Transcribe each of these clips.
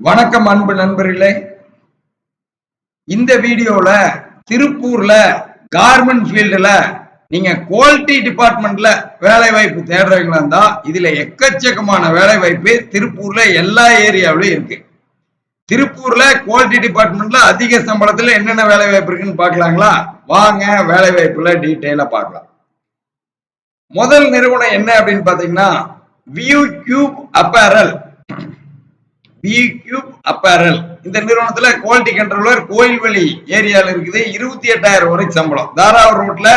வணக்கம் அன்பு நண்பர்களே. இந்த வீடியோல திருப்பூர்ல கார்மெண்ட் ஃபீல்டுல நீங்க குவாலிட்டி டிபார்ட்மெண்ட்ல வேலை வாய்ப்பு தேடுறவங்களா இருந்தா இதுல எக்கச்சக்கமான வேலை வாய்ப்பு திருப்பூர்ல எல்லா ஏரியாவிலும் இருக்கு. திருப்பூர்ல குவாலிட்டி டிபார்ட்மெண்ட்ல அதிக சம்பளத்துல என்னென்ன வேலை வாய்ப்பு இருக்குன்னு பாக்கலாங்களா? வாங்க வேலை வாய்ப்புல டீட்டெயிலா பார்க்கலாம் முதல் நிறுவனம் என்ன அப்படின்னு பாத்தீங்கன்னா view cube apparel B cube apparel இந்த நிறுவனத்துல குவாலிட்டி கண்ட்ரோலர் கோயில்வெளி ஏரியால இருக்குது. இருபத்தி எட்டாயிரம் வரைக்கும் சம்பளம். தாராவூர் ரோட்ல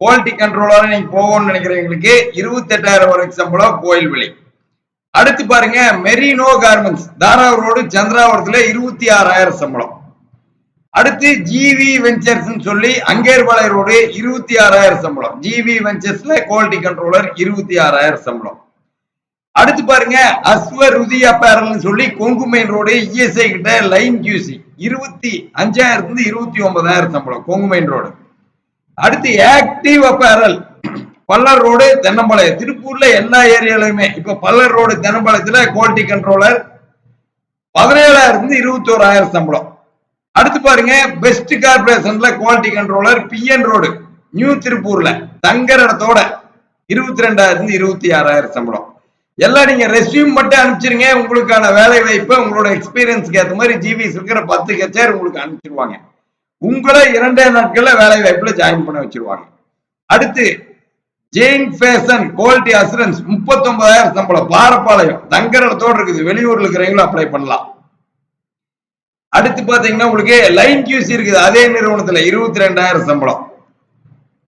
குவாலிட்டி கண்ட்ரோலர் நீங்க போகணும்னு நினைக்கிறவங்களுக்கு இருபத்தி எட்டாயிரம் வரைக்கும் சம்பளம் கோயில்வெளி அடுத்து பாருங்க மெரினோ கார்மெண்ட்ஸ் தாராவூர் ரோடு சந்திராவரத்துல இருபத்தி ஆறாயிரம் சம்பளம். அடுத்து ஜிவி வெஞ்சர்ஸ் சொல்லி அங்கேர்பாளைய ரோடு இருபத்தி ஆறாயிரம் சம்பளம். ஜிவி வெஞ்சர்ஸ்ல குவாலிட்டி கண்ட்ரோலர் இருபத்தி ஆறாயிரம் சம்பளம். அடுத்து பாருங்க அஸ்வருதி பேரல்னு சொல்லி கொங்கு மெயின் ரோடு இஎஸ்ஐ கிட்ட லைன் கியூசி இருபத்தி அஞ்சாயிரத்துல இருபத்தி ஒன்பதாயிரம் சம்பளம் கொங்கு மெயின் ரோடு. அடுத்து active apparel Pallar road Thennampalayam. திருப்பூர்ல எல்லா ஏரியாலையுமே இப்ப பல்லர் ரோடு தென்னம்பாளையத்துல குவாலிட்டி கண்ட்ரோலர் பதினேழாயிரத்துல இருபத்தி ஓராயிரம் சம்பளம். அடுத்து பாருங்க best கார்பரேஷன்ல quality controller PN road new திருப்பூர்ல தங்கர இடத்தோட இருபத்தி ரெண்டாயிரத்துல இருபத்தி ஆறாயிரம் சம்பளம். எல்லாம் நீங்க ரெஸ்யூம் மட்டும் அனுப்பிச்சிருங்க. உங்களுக்கான வேலை வாய்ப்பு உங்களோட எக்ஸ்பீரியன்ஸ்க்கு ஏற்ற மாதிரி ஜிபிஎஸ் இருக்கிற பத்து கச்சேர் உங்களுக்கு அனுப்பிச்சிருவாங்க. உங்களை இரண்டே நாட்கள்ல வேலை வாய்ப்புல ஜாயின் பண்ண வச்சிருவாங்க. அடுத்து ஜெயின் ஃபேஷன் குவாலிட்டி அசூரன்ஸ் முப்பத்தி ஒன்பதாயிரம் சம்பளம். பாரப்பாளையம் தங்கர் இடத்தோடு இருக்குது. வெளியூர்ல இருக்கிறவங்களும் அப்ளை பண்ணலாம். அடுத்து பாத்தீங்கன்னா உங்களுக்கு லைன் கியூசி இருக்குது. அதே நிறுவனத்துல இருபத்தி ரெண்டாயிரம் சம்பளம்.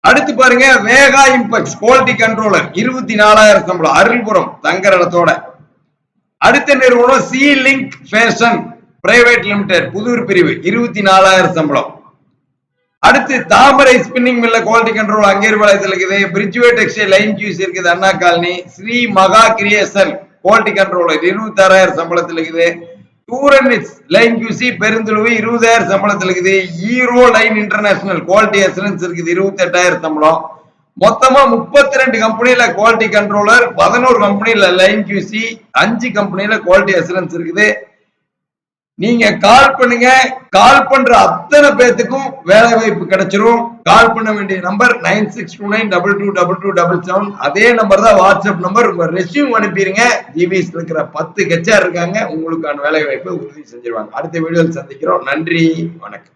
அடுத்து பாருங்க வேகா இம்பெக்ஸ் குவாலிட்டி கண்ட்ரோலர் இருபத்தி நாலாயிரம் சம்பளம் அருள்புரம் தங்கர் இடத்தோட அடுத்த நிறுவனம் C link fashion private limited Puthur பிரிவு இருபத்தி நாலாயிரம் சம்பளம் அடுத்து தாமரை ஸ்பின்னிங் மில்ல குவாலிட்டி கண்ட்ரோல் அங்கேர்பாளையத்தில் இருக்குது. பிரிட்ஜ்வே டெக்ஸ்டைல் லைன் ஜூஸ் இருக்குது அண்ணா காலனி. ஸ்ரீ மகா கிரியேஷன் குவாலிட்டி கண்ட்ரோலர் இருபத்தி ஆறாயிரம் சம்பளத்தில் இருக்குது. டூரன்ஸ் லைன் கியூசி பெருந்துழுவு இருபதாயிரம் சம்பளத்தில் இருக்குது. Euro line international quality assurance இருக்குது. இருபத்தி எட்டாயிரம் சம்பளம். மொத்தமா முப்பத்தி ரெண்டு கம்பெனில குவாலிட்டி கண்ட்ரோலர் பதினோரு கம்பெனில லைன் கியூசி அஞ்சு கம்பெனில குவாலிட்டி அசூரன்ஸ் இருக்குது. நீங்க கால் பண்ணுங்க. கால் பண்ற அத்தனை பேத்துக்கும் வேலை வாய்ப்பு கிடைச்சிரும். கால் பண்ண வேண்டிய number nine six two nine double two double two double seven அதே நம்பர் தான் வாட்ஸ்அப் நம்பர் உங்க ரெஸ்யூம் அனுப்பிடுங்க. ஜிபிஎஸ் இருக்கிற பத்து ஹெச்ஆர் இருக்காங்க. உங்களுக்கான வேலை வாய்ப்பை உறுதி செஞ்சிருவாங்க. அடுத்த வீடியோவில் சந்திக்கிறோம். நன்றி. வணக்கம்.